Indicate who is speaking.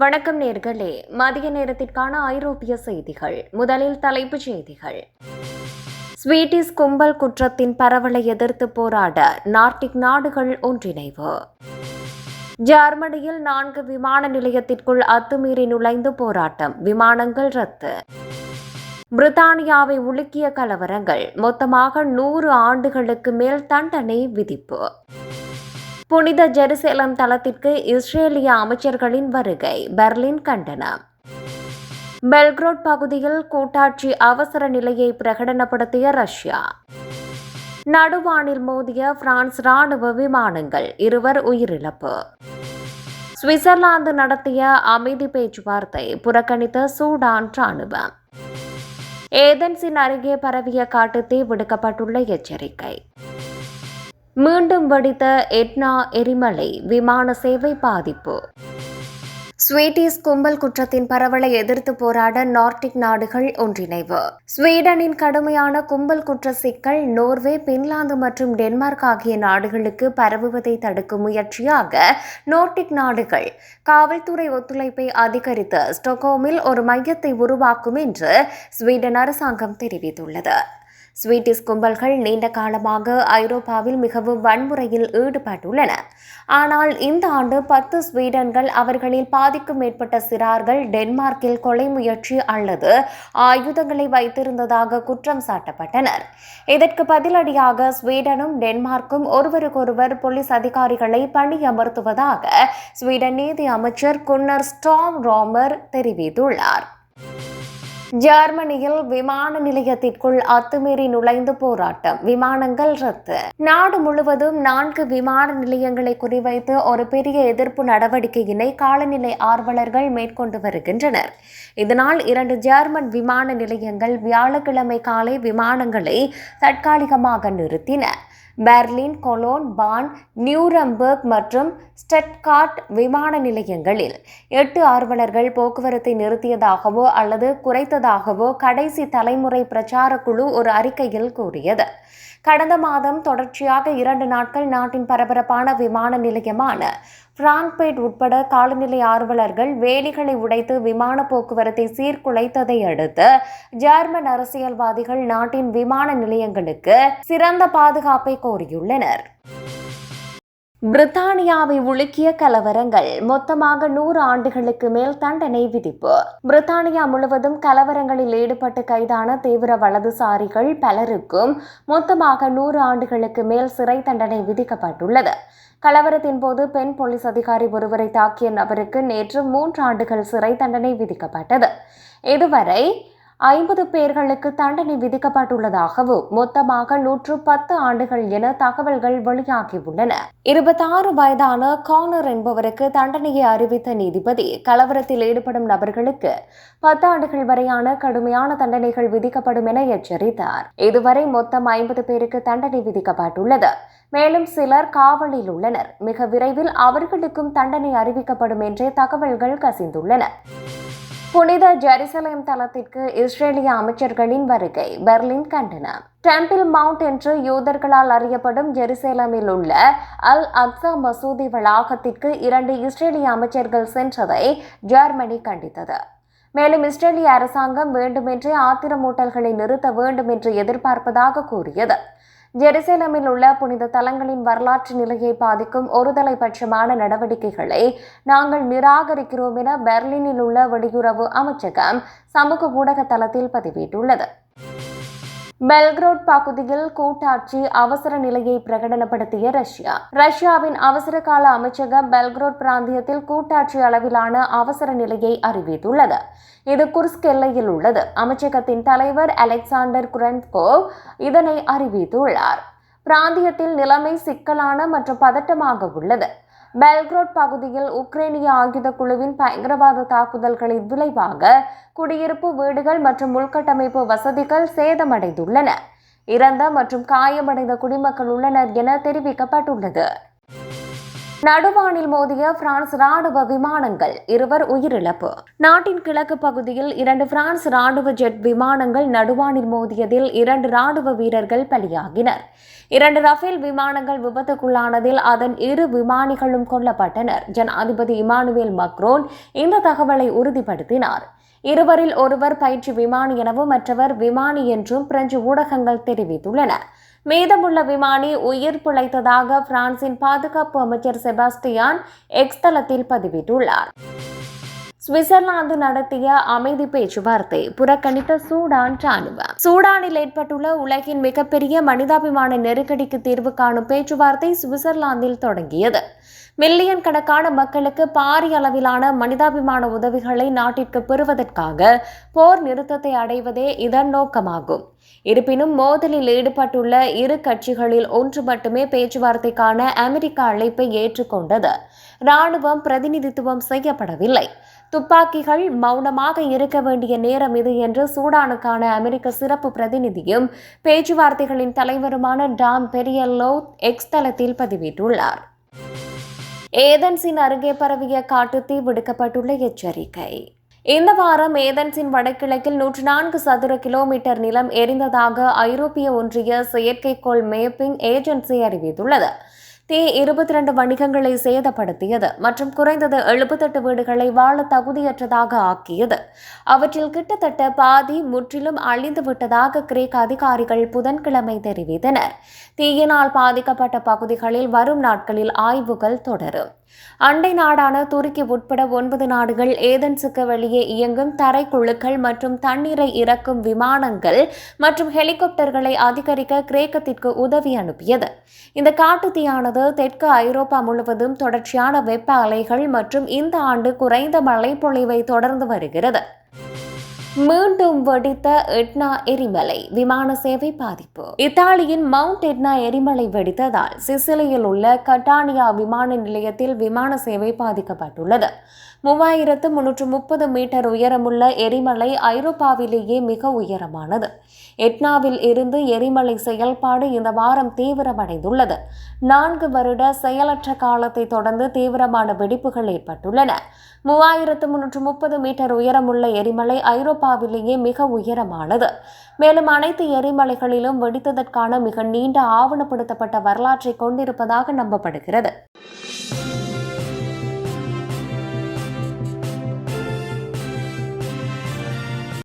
Speaker 1: வணக்கம் நேர்களே. மதிய நேரத்திற்கான ஐரோப்பிய செய்திகள். முதலில் தலைப்புச் செய்திகள். ஸ்வீடிஷ் கும்பல் குற்றத்தின் பரவலை எதிர்த்து போராட நார்டிக் நாடுகள் ஒன்றிணைவு. ஜெர்மனியில் நான்கு விமான நிலையத்திற்குள் அத்துமீறி நுழைந்து போராட்டம். விமானங்கள் ரத்து. பிரித்தானியாவை உலுக்கிய கலவரங்கள். மொத்தமாக நூறு ஆண்டுகளுக்கு மேல் தண்டனை விதிப்பு. புனித ஜெருசேலம் தளத்திற்கு இஸ்ரேலிய அமைச்சர்களின் வருகை பெர்லின் கண்டனம் பெல்க்ரோட் பகுதியில் கூட்டாட்சி அவசர நிலையை பிரகடனப்படுத்திய ரஷ்யா. நடுவானில் மோதிய பிரான்ஸ் ராணுவ விமானங்கள் இருவர் உயிரிழப்பு. சுவிட்சர்லாந்து நடத்திய அமைதி பேச்சுவார்த்தை புறக்கணித்த சூடான் ராணுவம் ஏதென்ஸின் அருகே பரவிய காட்டுத்தீ விடுக்கப்பட்டுள்ள எச்சரிக்கை. மீண்டும் வெடித்த எட்னா எரிமலை விமான சேவை பாதிப்பு. ஸ்வீடிஷ் கும்பல் குற்றத்தின் பரவலை எதிர்த்து போராட நார்டிக் நாடுகள் ஒன்றிணைவு. ஸ்வீடனின் கடுமையான கும்பல் குற்ற சிக்கல் நோர்வே பின்லாந்து மற்றும் டென்மார்க் ஆகிய நாடுகளுக்கு பரவுவதை தடுக்கும் முயற்சியாக நார்டிக் நாடுகள் காவல்துறை ஒத்துழைப்பை அதிகரித்து ஸ்டோகோமில் ஒரு மையத்தை உருவாக்கும் என்று ஸ்வீடன் அரசாங்கம் தெரிவித்துள்ளது. ஸ்வீடிஷ் கும்பல்கள் நீண்ட காலமாக ஐரோப்பாவில் மிகவும் வன்முறையில் ஈடுபட்டுள்ளன. ஆனால் இந்த ஆண்டு பத்து ஸ்வீடன்கள் அவர்களில் பாதிக்கும் மேற்பட்ட சிறார்கள் டென்மார்க்கில் கொலை முயற்சி அல்லது ஆயுதங்களை வைத்திருந்ததாக குற்றம் சாட்டப்பட்டனர். இதற்கு பதிலடியாக ஸ்வீடனும் டென்மார்க்கும் ஒருவருக்கொருவர் போலீஸ் அதிகாரிகளை பணியமர்த்துவதாக ஸ்வீடன் நீதி அமைச்சர் குன்னர் ஸ்டாம் ரோமர் தெரிவித்துள்ளார். ஜெர்மனியில் விமான நிலையத்திற்குள் அத்துமீறி நுழைந்து போராட்டம். விமானங்கள் ரத்து. நாடு முழுவதும் நான்கு விமான நிலையங்களை குறிவைத்து ஒரு பெரிய எதிர்ப்பு நடவடிக்கையினை காலநிலை ஆர்வலர்கள் மேற்கொண்டு வருகின்றனர். இதனால் இரண்டு ஜெர்மன் விமான நிலையங்கள் வியாழக்கிழமை காலை விமானங்களை தற்காலிகமாக நிறுத்தின. பெர்லின் கொலோன் பான் நியூரம்பர்க் மற்றும் ஸ்டெட்கார்ட் விமான நிலையங்களில். எட்டு ஆர்வலர்கள் போக்குவரத்தை நிறுத்தியதாகவோ அல்லது குறைத்ததாகவோ கடைசி தலைமுறை பிரச்சார குழு ஒரு அறிக்கையில் கூறியது. கடந்த மாதம் தொடர்ச்சியாக இரண்டு நாட்கள் நாட்டின் பரபரப்பான விமான நிலையமான பிரான்பேட் உட்பட காலநிலை ஆர்வலர்கள் வேலிகளை உடைத்து விமான போக்குவரத்தை சீர்குலைத்ததை அடுத்து ஜெர்மன் அரசியல்வாதிகள் நாட்டின் விமான நிலையங்களுக்கு சிறந்த பாதுகாப்பை கோரியுள்ளனர். பிரித்தானியாவை உலுக்கிய கலவரங்கள் மொத்தமாக நூறு ஆண்டுகளுக்கு மேல் தண்டனை விதிப்பு. பிரித்தானியா முழுவதும் கலவரங்களில் ஈடுபட்டு கைதான தீவிர வலதுசாரிகள் பலருக்கும் மொத்தமாக நூறு ஆண்டுகளுக்கு மேல் சிறை தண்டனை விதிக்கப்பட்டுள்ளது. கலவரத்தின் போது பெண் போலீஸ் அதிகாரி ஒருவரை தாக்கிய நபருக்கு நேற்று மூன்று ஆண்டுகள் சிறை தண்டனை விதிக்கப்பட்டது. இதுவரை ஐம்பது பேர்களுக்கு தண்டனை விதிக்கப்பட்டுள்ளதாகவும் மொத்தமாக நூற்று பத்து ஆண்டுகள் என தகவல்கள் வெளியாகியுள்ளன. இருபத்தாறு வயதான கார்னர் என்பவருக்கு தண்டனையை அறிவித்த நீதிபதி கலவரத்தில் ஈடுபடும் நபர்களுக்கு பத்து ஆண்டுகள் வரையான கடுமையான தண்டனைகள் விதிக்கப்படும் என எச்சரித்தார். இதுவரை மொத்தம் ஐம்பது பேருக்கு தண்டனை விதிக்கப்பட்டுள்ளது. மேலும் சிலர் காவலில் உள்ளனர். மிக விரைவில் அவர்களுக்கும் தண்டனை அறிவிக்கப்படும் என்றே தகவல்கள் கசிந்துள்ளன. புனித ஜெருசலேம் தளத்திற்கு இஸ்ரேலிய அமைச்சர்களின் வருகை பெர்லின் கண்டனம் டெம்பிள் மவுண்ட் என்று யூதர்களால் அறியப்படும் ஜெருசலேமில் உள்ள அல் அக்ஸா மசூதி வளாகத்திற்கு இரண்டு இஸ்ரேலிய அமைச்சர்கள் சென்றதை ஜெர்மனி கண்டித்தது. மேலும் இஸ்ரேலிய அரசாங்கம் வேண்டுமென்றே ஆத்திரமூட்டல்களை நிறுத்த வேண்டும் என்று எதிர்பார்ப்பதாக கூறியது. ஜெருசலேமில் உள்ள புனித தலங்களின் வரலாற்று நிலையை பாதிக்கும் ஒருதலை பட்சமான நடவடிக்கைகளை நாங்கள் நிராகரிக்கிறோம் என பெர்லினில் உள்ள வெளியுறவு அமைச்சகம் சமூக ஊடக தளத்தில் பதிவிட்டுள்ளது. பெல்கிரோட் பகுதியில் கூட்டாட்சி அவசர நிலையை பிரகடனப்படுத்திய ரஷ்யா. ரஷ்யாவின் அவசர கால அமைச்சகம் பெல்கிரோட் பிராந்தியத்தில் கூட்டாட்சி அளவிலான அவசர நிலையை அறிவித்துள்ளது. இது குர்ஸ்க் எல்லையில் உள்ளது. அமைச்சகத்தின் தலைவர் அலெக்சாண்டர் குரன்கோவ் இதனை அறிவித்துள்ளார். பிராந்தியத்தில் நிலைமை சிக்கலான மற்றும் பதட்டமாக உள்ளது. பெல்க்ரோட் பகுதியில் உக்ரைனிய ஆயுத குழுவின் பயங்கரவாத தாக்குதல்களின் விளைவாக குடியிருப்பு வீடுகள் மற்றும் உள்கட்டமைப்பு வசதிகள் சேதமடைந்துள்ளன. இறந்த மற்றும் காயமடைந்த குடிமக்கள் உள்ளனர் என தெரிவிக்கப்பட்டுள்ளது. நடுவானில் மோதிய பிரான்ஸ் ராணுவ விமானங்கள் இருவர் உயிரிழப்பு. நாட்டின் கிழக்கு பகுதியில் இரண்டு பிரான்ஸ் ராணுவ ஜெட் விமானங்கள் நடுவானில் மோதியதில் இரண்டு ராணுவ வீரர்கள் பலியாகினர். இரண்டு ரஃபேல் விமானங்கள் விபத்துக்குள்ளானதில் அதன் இரு விமானிகளும் கொல்லப்பட்டனர். ஜனாதிபதி இமானுவேல் மக்ரோன் இந்த தகவலை உறுதிப்படுத்தினார். இருவரில் ஒருவர் பயிற்சி விமானி எனவும் மற்றவர் விமானி என்றும் பிரெஞ்சு ஊடகங்கள் தெரிவித்துள்ளன. மீதமுள்ள விமானி உயிர் பிழைத்ததாக பிரான்சின் பாதுகாப்பு அமைச்சர் செபாஸ்டியான் எக்ஸ் தளத்தில் பதிவிட்டுள்ளார். சுவிட்சர்லாந்து நடத்திய அமைதி பேச்சுவார்த்தை புறக்கணித்த சூடான் ராணுவம் சூடானில் ஏற்பட்டுள்ள உலகின் மிகப்பெரிய மனிதாபிமான நெருக்கடிக்கு தீர்வு காணும் பேச்சுவார்த்தை சுவிட்சர்லாந்தில் தொடங்கியது. மில்லியன் கணக்கான மக்களுக்கு பாரிய அளவிலான மனிதாபிமான உதவிகளை நாட்டிற்கு பெறுவதற்காக போர் நிறுத்தத்தை அடைவதே இதன் நோக்கமாகும். இருப்பினும் மோதலில் ஈடுபட்டுள்ள இரு கட்சிகளில் ஒன்று மட்டுமே பேச்சுவார்த்தைக்கான அமெரிக்க அழைப்பை ஏற்றுக்கொண்டது. ராணுவம் பிரதிநிதித்துவம் செய்யப்படவில்லை. துப்பாக்கிகள் மௌனமாக இருக்க வேண்டிய நேரம் இது என்று சூடானுக்கான அமெரிக்க சிறப்பு பிரதிநிதியும் பேச்சுவார்த்தைகளின் தலைவருமான டாம் பெரியல்லோ எக்ஸ் தளத்தில் பதிவிட்டுள்ளார். ஏதன்ஸின் அருகே பரவிய காட்டுத்தீ விடுக்கப்பட்டுள்ள எச்சரிக்கை. இந்த வாரம் ஏதன்ஸின் வடகிழக்கில் நூற்று நான்கு சதுர கிலோமீட்டர் நிலம் எரிந்ததாக ஐரோப்பிய ஒன்றிய செயற்கைக்கோள் மேப்பிங் ஏஜென்சி அறிவித்துள்ளது. தீ இருபத்தி ரெண்டு வணிகங்களை சேதப்படுத்தியது மற்றும் குறைந்தது எழுபத்தெட்டு வீடுகளை வாழ தகுதியற்றதாக ஆக்கியது. அவற்றில் கிட்டத்தட்ட பாதி முற்றிலும் அழிந்து விட்டதாக கிரேக் அதிகாரிகள் புதன்கிழமை தெரிவித்தனர். தீயினால் பாதிக்கப்பட்ட பகுதிகளில் வரும் நாட்களில் ஆய்வுகள் தொடரும். அண்டை நாடான துருக்கி உட்பட ஒன்பது நாடுகள் ஏதன்ஸுக்கு வெளியே இயங்கும் தரைக்குழுக்கள் மற்றும் தண்ணீரை இறக்கும் விமானங்கள் மற்றும் ஹெலிகாப்டர்களை அதிகரிக்க கிரேக்கத்திற்கு உதவி அனுப்பியது. இந்த காட்டுத்தீயானது தெற்கு ஐரோப்பா முழுவதும் தொடர்ச்சியான வெப்ப அலைகள் மற்றும் இந்த ஆண்டு குறைந்த மழைப்பொழிவை தொடர்ந்து வருகிறது. மீண்டும் வெடித்த எட்னா எரிமலை விமான சேவை பாதிப்பு. இத்தாலியின் மவுண்ட் எட்னா எரிமலை வெடித்ததால் சிசிலியில் உள்ள கட்டானியா விமான நிலையத்தில் விமான சேவை பாதிக்கப்பட்டுள்ளது. மூவாயிரத்து முன்னூற்று முப்பது மீட்டர் உயரமுள்ள எரிமலை ஐரோப்பாவிலேயே மிக உயரமானது. எட்னாவில் இருந்து எரிமலை செயல்பாடு இந்த வாரம் தீவிரமடைந்துள்ளது. நான்கு வருட செயலற்ற காலத்தை தொடர்ந்து தீவிரமான வெடிப்புகள் ஏற்பட்டுள்ளன. மூவாயிரத்து முன்னூற்று முப்பது மீட்டர் உயரமுள்ள எரிமலை ஐரோப்பாவிலேயே மிக உயரமானது. மேலும் அனைத்து எரிமலைகளிலும் வெடித்ததற்கான மிக நீண்ட ஆவணப்படுத்தப்பட்ட வரலாற்றை கொண்டிருப்பதாக நம்பப்படுகிறது.